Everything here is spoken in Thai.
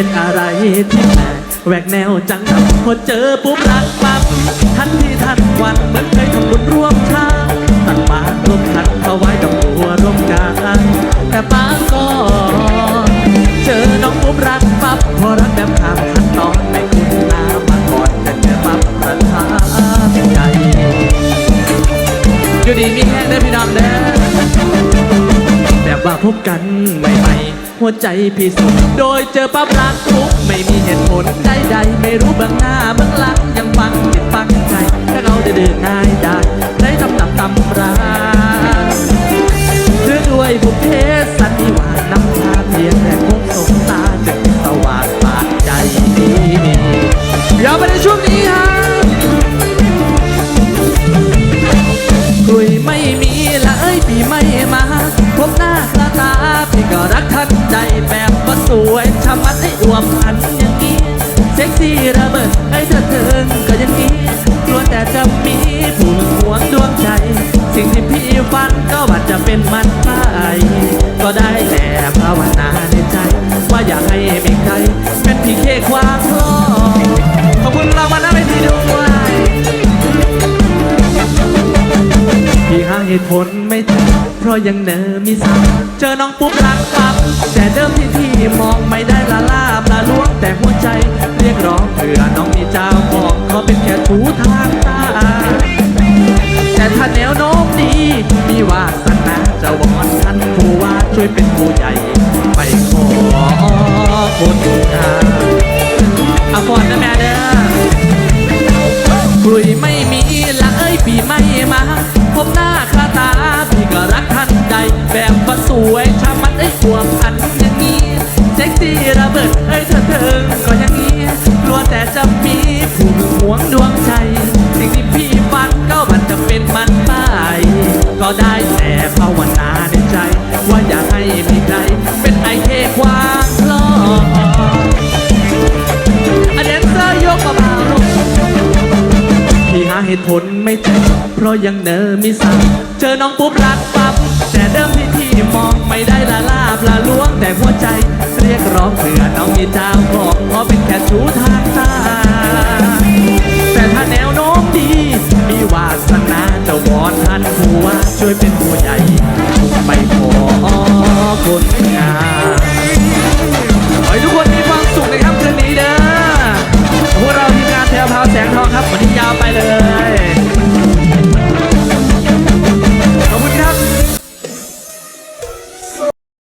เป็นอะไรที่แปลกแหวกแนวจังครับพอเจอปุ๊บรักปั๊บทันทีทันวันเหมือนเคยทำบุญร่วมชาติตักบาตรร่วมขันถวายดอกบัวร่วมกันแต่ป้าก็เจอน้องปุ๊บรักปั๊บพอรักแบบขามขั้นตอนไม่คุ้นหน้ามาก่อนแต่เจอปั๊บประทับใจอยู่ดีมีแห้งได้พี่น้องเด้อแบบว่าพบกันใหม่ๆ หัวใจพี่สุดโดยเจอปั๊บรักทุกไม่มีเหตุผลใดๆไม่รู้บื้องหน้าบื้องหลังยังฟังจิตฟังใจถ้าเราได้ดื้อง่ายได้ได้ตำหนับตำราเพื่อด้วยบุพเพสันนิวาสนำพาเพียงแต่คงสงตาจึงสว่างปากใจดีเดี๋ยวไปในช่วงนี้ฮะคุยไม่มีละเอ้ยพี่ไม่มาพบหน้าคลาตาพี่ก็รักทันะมัดให้อวมอันอย่างนี้เซ็กซี่ระเบิดไอ้เธอเถิงก็ยังนี้กลัวแต่จะมีผู้หวงดวงใจ สิ่งที่พี่ฝันก็ว่าจะเป็นมันไปก็ได้แต่ภาวนาในใจ ว่าอยากให้มีใคร เป็นพี่เคความ เหตุผลไม่เจอเพราะยังเนอมีสาวเจอน้องปุ๊บรักปั๊บแต่เดิมที่พี่มองไม่ได้ละลาบละล้วงแต่หัวใจ เรียกร้องเพื่อน้องมีเจ้าของขอเป็นแค่ถูทางตา แต่ถ้าแนวโน้มดีมีวาสนาจะวอนท่านผู้ว่าช่วยเป็นผู้ใหญ่ ไปขอคนงานอาฟอนนะแม่เด้อคุยไม่ ได้แต่ภาวนาในใจ ว่าอย่าให้มีใครเป็นไอเคความรออเดนเซอร์ยกเบาๆลูกพี่หาเหตุผลไม่เจอเพราะยังเนอมีสาวเจอน้องปุ๊บรักปั๊บแต่เดิมที่พี่มองไม่ได้ละลาบละล้วงแต่หัวใจ เรียกร้องเพื่อน้องมีเจ้าของขอเป็นแค่ชูทางตา ยเป็นผู้ใหญ่ไปขอคน